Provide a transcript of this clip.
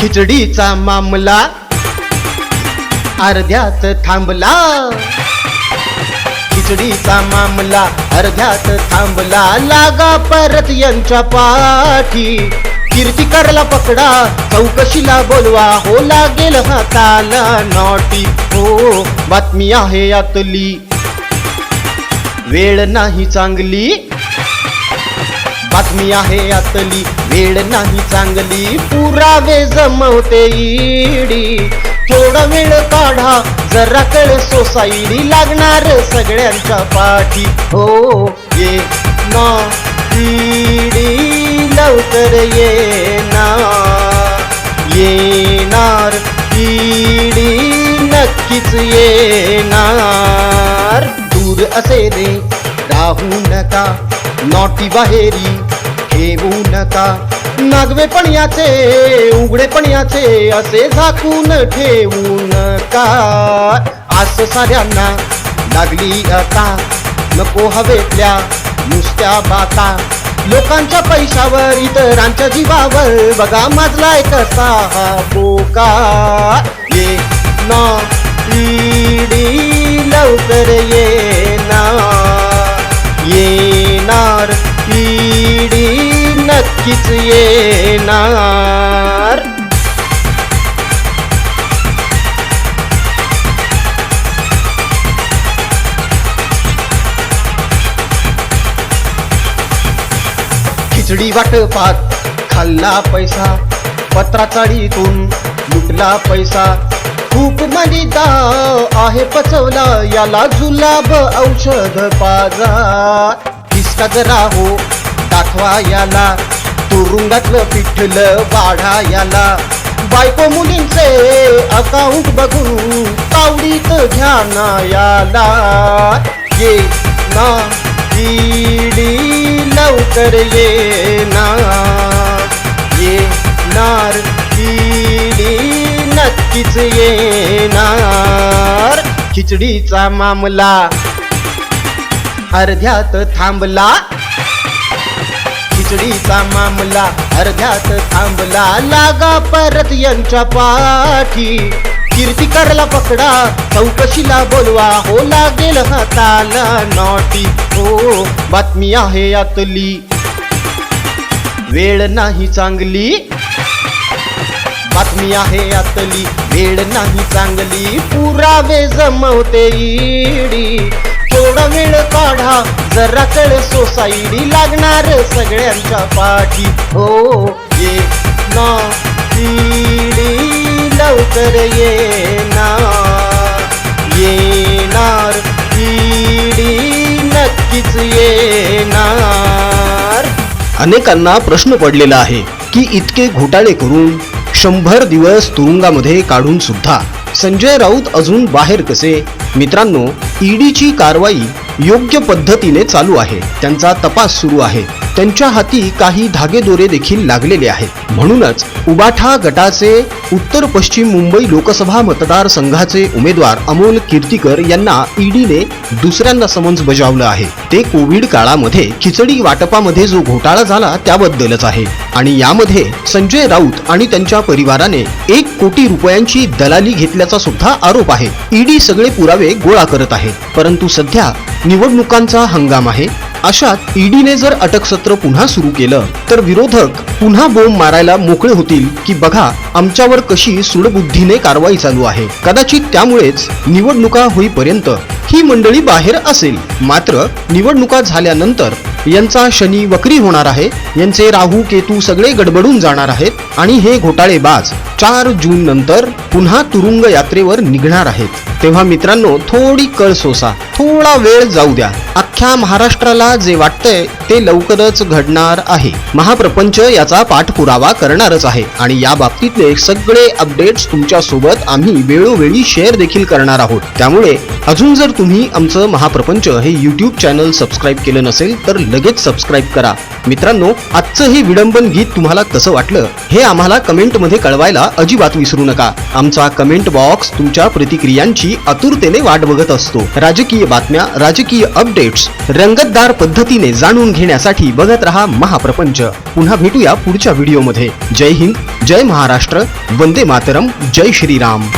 खिचडीचा मामला. अर्ध्यात थांबला. खिचडीचा मामला अर्ध्यात थांबला. लागा परत यांच्या पाठी. कीर्तिकारला पकडा चौकशीला बोलवा. हो लागेल हाताला नॉटी. हो बातमी आहे आतली वेळ नाही चांगली. बातमी आहे आतली वेळ नाही चांगली पुरावे जमवते इडी थोडा वेळ काढा जरा कळ सोसायटी लागणार सगळ्यांच्या पाठी. हो ये ना ईडी लवकर ये ना येणार ईडी नक्कीच येणार. दूर असे रे राहू नका. नॉटी बाहेरी घेऊ नका नागवे पण याचे उघडे पण याचे असे झाकून ठेवू नका आस साऱ्यांना लागली आता. नको हवेतल्या नुसत्या बाता. लोकांच्या पैशावर इतरांच्या जीवावर बघा माजलाय कसा हा बोका. ये ना लवकर ये. नक्कीच येणार. खिचडी वाटपात खाल्ला पैसा पत्राचाळीतून लुटला पैसा. खूप मनिदा आहे पचवला याला जुलाब औषध पाजा. किसका जरा हो दाखवा याला. तुरुंगातलं पिठलं वाढा याला. बायको मुलींचे अकाउंट बघून तावडीत घ्या ना याला. ये ना ईडी लवकर ये ना. ये नार ईडी नक्कीच येणार. खिचडीचा मामला अर्ध्यात थांबला. खिचडीचा मामला अर्ध्यात थांबला. लागा परत यांच्या पाठी. कीर्तिकारला पकडा चौकशीला बोलवा. हो लागेल हाताला नॉटी. हो बातमी आहे यातली वेळ नाही चांगली. बातमी आहे यातली वेळ नाही चांगली. पुरावे जमवते ईडी. थोडा वेळ काढा जरा कळ सोसायटी लागणार सगळ्यांच्या पाठी. हो ये ना पिढी लवकर ये ना येणार पिढी नक्कीच येणार. अनेकांना प्रश्न पडलेला आहे की इतके घोटाळे करून शंभर दिवस तुरुंगामध्ये काढून सुद्धा संजय राऊत अजून बाहेर कसे? मित्रांनो ईडीची कारवाई योग्य पद्धतीने चालू आहे. त्यांचा तपास सुरू आहे. त्यांच्या हाती काही धागेदोरे देखील लागलेले आहेत. म्हणूनच उबाठा गटाचे उत्तर पश्चिम मुंबई लोकसभा मतदारसंघाचे उमेदवार अमोल कीर्तीकर यांना ईडीने दुसऱ्यांदा समन्स बजावलं आहे. ते कोविड काळामध्ये खिचडी वाटपामध्ये जो घोटाळा झाला त्याबद्दलच आहे. आणि यामध्ये संजय राऊत आणि त्यांच्या परिवाराने एक कोटी रुपयांची दलाली घेतल्याचा सुद्धा आरोप आहे. ईडी सगळे पुरावे गोळा करत आहे. परंतु सध्या निवडणुकांचा हंगाम आहे. अशात ईडीने जर अटकसत्र पुन्हा सुरू केलं तर विरोधक पुन्हा बोंब मारायला मोकळे होतील की बघा आमच्यावर कशी सुडबुद्धीने कारवाई चालू आहे. कदाचित त्यामुळेच निवडणुका होईपर्यंत ही मंडळी बाहेर असेल. मात्र निवडणुका झाल्यानंतर यांचा शनी वक्री होणार आहे. यांचे राहू केतू सगळे गडबडून जाणार आहेत आणि हे घोटाळेबाज चार जून नंतर पुन्हा तुरुंग यात्रेवर निघणार आहेत. तेव्हा मित्रांनो थोडी कळ सोसा थोडा वेळ जाऊ द्या. अख्ख्या महाराष्ट्राला जे वाटतंय ते लवकरच घडणार आहे. महाप्रपंच याचा पाठपुरावा करणारच आहे आणि या बाबतीतले सगळे अपडेट्स तुमच्यासोबत आम्ही वेळोवेळी शेअर देखील करणार आहोत. त्यामुळे अजून जर तुम्ही आमचं महाप्रपंच हे यूट्यूब चॅनल सबस्क्राईब केलं नसेल तर लगेच सबस्क्राईब करा. मित्रांनो आजचं हे विडंबन गीत तुम्हाला कसं वाटलं हे आम्हाला कमेंटमध्ये कळवायला अजिबात विसरू नका. आमचा कमेंट बॉक्स तुमच्या प्रतिक्रियांची आतुरतेने वाट बघत असतो. राजकीय बातम्या राजकीय अपडेट्स रंगतदार पद्धतीने जाणून घेण्यासाठी बघत रहा महाप्रपंच. पुन्हा भेटूया पुढच्या व्हिडिओमध्ये जय हिंद जय महाराष्ट्र वंदे मातरम जय श्रीराम.